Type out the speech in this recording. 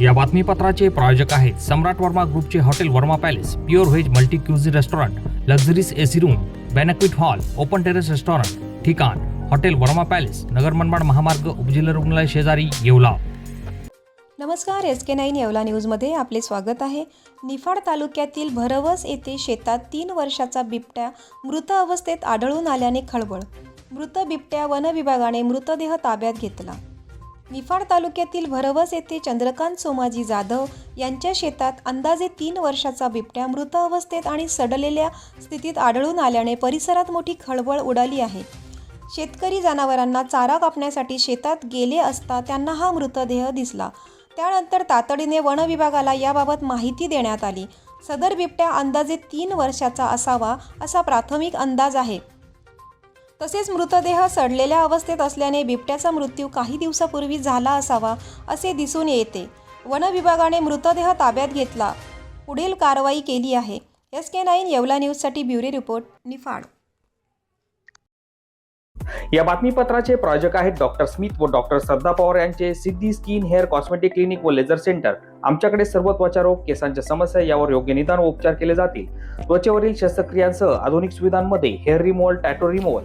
या बातमीपत्राचे प्रायोजक आहेत सम्राट वर्मा ग्रुपचे hotel Verma palace pure veg multi cuisine restaurant luxuries AC room banquet hall open terrace restaurant ठिकाण हॉटेल वर्मा पॅलेस नगर मनमाड महामार्ग उपजिल्हा रुग्णालय शेजारी येवला. नमस्कार एस के नाईन येवला न्यूजमध्ये आपले स्वागत आहे. निफाड तालुक्यातील भरवस येथे शेतात तीन वर्षाचा बिबट्या मृत अवस्थेत आढळून आल्याने खळबळ. मृत बिबट्या वन विभागाने मृतदेह ताब्यात घेतला. निफाड तालुक्यातील भरवस येथे चंद्रकांत सोमाजी जाधव यांच्या शेतात अंदाजे तीन वर्षाचा बिबट्या मृत अवस्थेत आणि सडलेल्या स्थितीत आढळून आल्याने परिसरात मोठी खळबळ उडाली आहे. शेतकरी जनावरांना चारा कापण्यासाठी शेतात गेले असता त्यांना हा मृतदेह दिसला. त्यानंतर तातडीने वन विभागाला याबाबत माहिती देण्यात आली. सदर बिबट्या अंदाजे तीन वर्षाचा असावा असा प्राथमिक अंदाज आहे. तसेच मृतदेह सडलेल्या अवस्थेत असल्याने बिबट्याचा मृत्यू काही दिवसापूर्वी झाला असावा असे दिसून येते. वन विभागाने मृतदेह ताब्यात घेतला. पुढील कारवाई केली आहे. एस के नाईन येवला न्यूजसाठी ब्युरो रिपोर्ट निफाड. या बातमीपत्राचे प्रायोजक आहेत डॉक्टर स्मिथ व डॉक्टर श्रद्धा पवार यांचे Siddhi skin hair cosmetic clinic व लेझर सेंटर. आमच्याकडे सर्व त्वचारोग केसांच्या समस्या यावर योग्य निदान व उपचार केले जातील. त्वचेवरील शस्त्रक्रियांसह आधुनिक सुविधांमध्ये hair removal tattoo removal